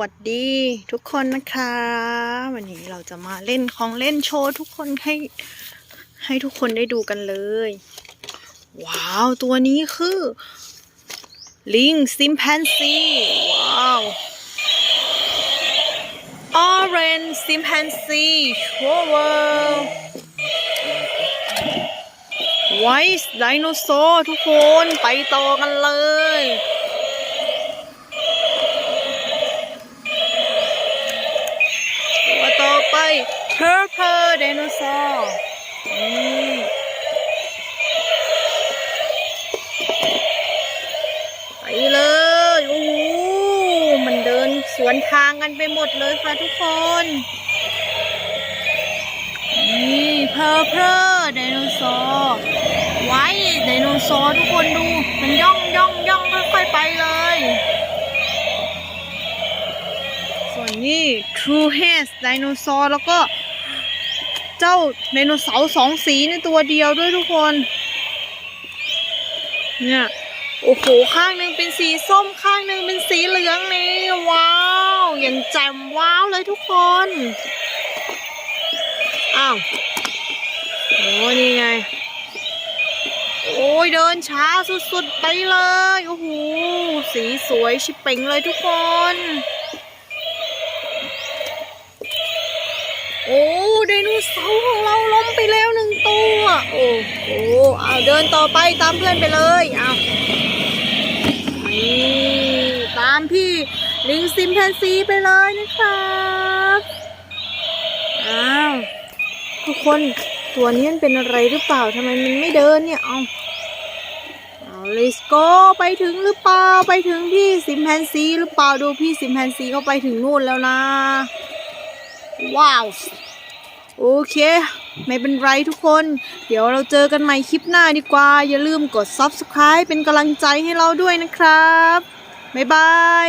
วัสดีทุกคนนะคะ วันนี้เราจะมาเล่นของเล่นโชว์ทุกคนให้ให้ทุกคนได้ดูกันเลย ว้าว ตัวนี้คือ ลิงซิมแพนซีว้าว Orange Chimpanzee Shower White Dinosaur ทุกคนไปต่อกันเลย Purple Dinosaur นี่ไปเลย โอ้โห มันเดินสวนทางกันไปหมดเลยค่ะทุกคน นี่ Purple Dinosaur ไว้ไดโนเสาร์ทุกคนดู มันย่องย่องย่องค่อยๆไปเลย่ True Haze ไดโนเสาร์แล้วก็เจ้าไดโนเสาร์สองสีในตัวเดียวด้วยทุกคน เนี่ย โอ้โห ข้างหนึ่งเป็นสีส้มข้างหนึ่งเป็นสีเหลืองนี่ ว้าว อย่างแจ่มว้าวเลยทุกคน อ้าวโอ้นี่ไง โอ้ยเดินช้าสุดๆไปเลย โอ้โห สีสวยชิบเป่งเลยทุกคน โอ้ไดโนเสาร์ของเราล้มไปแล้วหนึ่งตัวโอ้โหเอาเดินต่อไปตามเพื่อนไปเลยเอานี่ตามพี่ลิงซิมแพนซีไปเลยนะครับอ้าวทุกคนตัวนี้มันเป็นอะไรหรือเปล่าทำไมมันไม่เดินเนี่ยเอาเอา let's go ไปถึงหรือเปล่าไปถึงพี่ซิมแพนซีหรือเปล่าดูพี่ซิมแพนซีเขาไปถึงนู่นแล้วนะ ว้าว โอเค ไม่เป็นไรทุกคน เดี๋ยวเราเจอกันใหม่คลิปหน้าดีกว่า อย่าลืมกด subscribe เป็นกำลังใจให้เราด้วยนะครับ บ๊ายบาย